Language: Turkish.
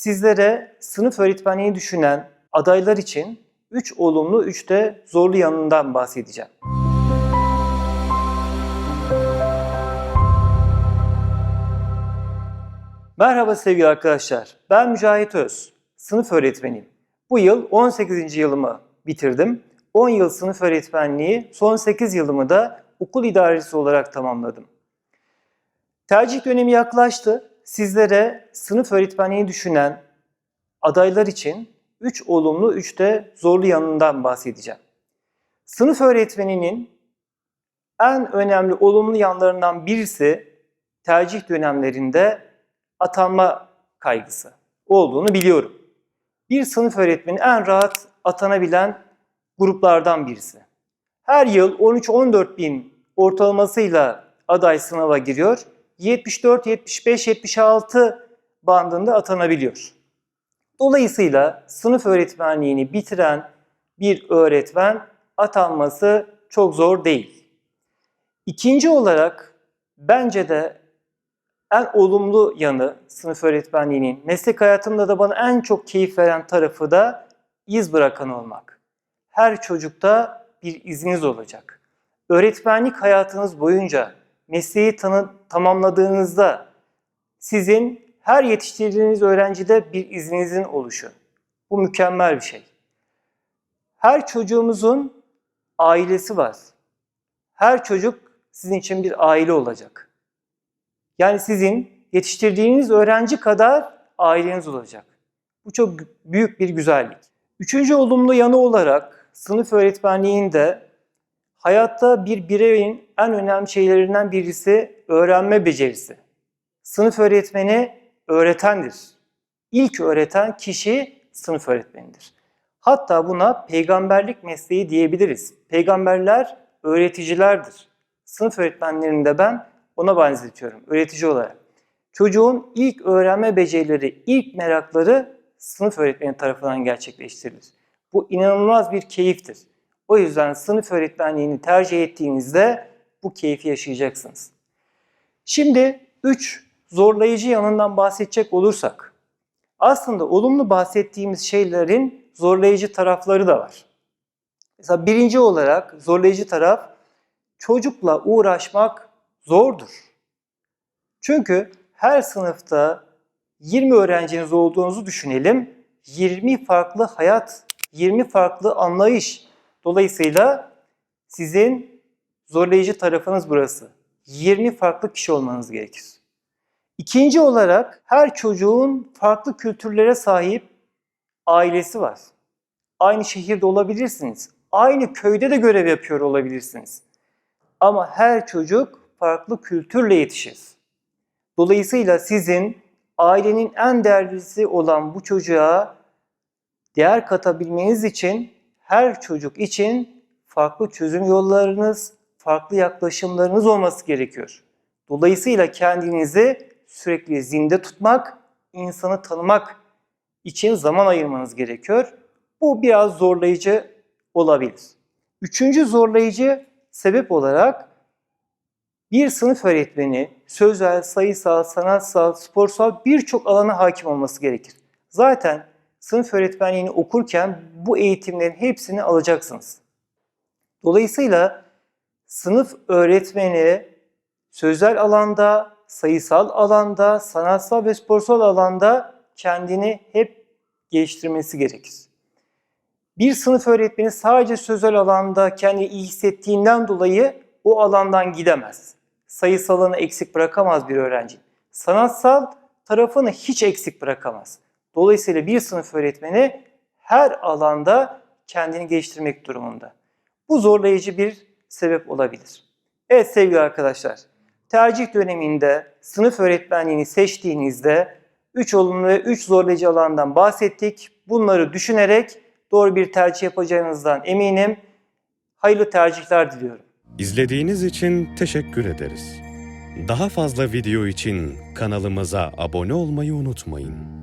Sizlere sınıf öğretmenliği düşünen adaylar için 3 olumlu 3 de zorlu yanından bahsedeceğim. Merhaba sevgili arkadaşlar. Ben Mücahit Öz. Sınıf öğretmeniyim. Bu yıl 18. yılımı bitirdim. 10 yıl sınıf öğretmenliği, son 8 yılımı da okul idaresi olarak tamamladım. Tercih dönemi yaklaştı. Sizlere sınıf öğretmenliği düşünen adaylar için 3 olumlu 3 de zorlu yanından bahsedeceğim. Sınıf öğretmeninin en önemli olumlu yanlarından birisi tercih dönemlerinde atanma kaygısı olduğunu biliyorum. Bir sınıf öğretmeni en rahat atanabilen gruplardan birisi. Her yıl 13-14 bin ortalamasıyla aday sınava giriyor. 74, 75, 76 bandında atanabiliyor. Dolayısıyla sınıf öğretmenliğini bitiren bir öğretmen atanması çok zor değil. İkinci olarak bence de en olumlu yanı sınıf öğretmenliğinin, meslek hayatımda da bana en çok keyif veren tarafı da iz bırakan olmak. Her çocukta bir iziniz olacak. Öğretmenlik hayatınız boyunca mesleği tanı, tamamladığınızda sizin her yetiştirdiğiniz öğrencide bir izninizin oluşu. Bu mükemmel bir şey. Her çocuğumuzun ailesi var. Her çocuk sizin için bir aile olacak. Yani sizin yetiştirdiğiniz öğrenci kadar aileniz olacak. Bu çok büyük bir güzellik. Üçüncü olumlu yanı olarak sınıf öğretmenliğinde hayatta bir bireyin en önemli şeylerinden birisi öğrenme becerisi. Sınıf öğretmeni öğretendir. İlk öğreten kişi sınıf öğretmenidir. Hatta buna peygamberlik mesleği diyebiliriz. Peygamberler öğreticilerdir. Sınıf öğretmenlerini de ben ona benzetiyorum öğretici olarak. Çocuğun ilk öğrenme becerileri, ilk merakları sınıf öğretmeni tarafından gerçekleştirilir. Bu inanılmaz bir keyiftir. O yüzden sınıf öğretmenliğini tercih ettiğinizde bu keyfi yaşayacaksınız. Şimdi 3 zorlayıcı yanından bahsedecek olursak, aslında olumlu bahsettiğimiz şeylerin zorlayıcı tarafları da var. Mesela birinci olarak zorlayıcı taraf çocukla uğraşmak zordur. Çünkü her sınıfta 20 öğrenciniz olduğunuzu düşünelim. 20 farklı hayat, 20 farklı anlayış. Dolayısıyla sizin zorlayıcı tarafınız burası. 20 farklı kişi olmanız gerekir. İkinci olarak her çocuğun farklı kültürlere sahip ailesi var. Aynı şehirde olabilirsiniz. Aynı köyde de görev yapıyor olabilirsiniz. Ama her çocuk farklı kültürle yetişir. Dolayısıyla sizin ailenin en değerlisi olan bu çocuğa değer katabilmeniz için her çocuk için farklı çözüm yollarınız, farklı yaklaşımlarınız olması gerekiyor. Dolayısıyla kendinizi sürekli zinde tutmak, insanı tanımak için zaman ayırmanız gerekiyor. Bu biraz zorlayıcı olabilir. Üçüncü zorlayıcı sebep olarak bir sınıf öğretmeni sözel, sayısal, sanatsal, sporsal birçok alana hakim olması gerekir. Zaten sınıf öğretmenliğini okurken bu eğitimlerin hepsini alacaksınız. Dolayısıyla sınıf öğretmeni sözel alanda, sayısal alanda, sanatsal ve sporsal alanda kendini hep geliştirmesi gerekir. Bir sınıf öğretmeni sadece sözel alanda kendini iyi hissettiğinden dolayı o alandan gidemez. Sayısalını eksik bırakamaz bir öğrenci. Sanatsal tarafını hiç eksik bırakamaz. Dolayısıyla bir sınıf öğretmeni her alanda kendini geliştirmek durumunda. Bu zorlayıcı bir sebep olabilir. Evet sevgili arkadaşlar, tercih döneminde sınıf öğretmenliğini seçtiğinizde 3 olumlu ve 3 zorlayıcı alandan bahsettik. Bunları düşünerek doğru bir tercih yapacağınızdan eminim. Hayırlı tercihler diliyorum. İzlediğiniz için teşekkür ederiz. Daha fazla video için kanalımıza abone olmayı unutmayın.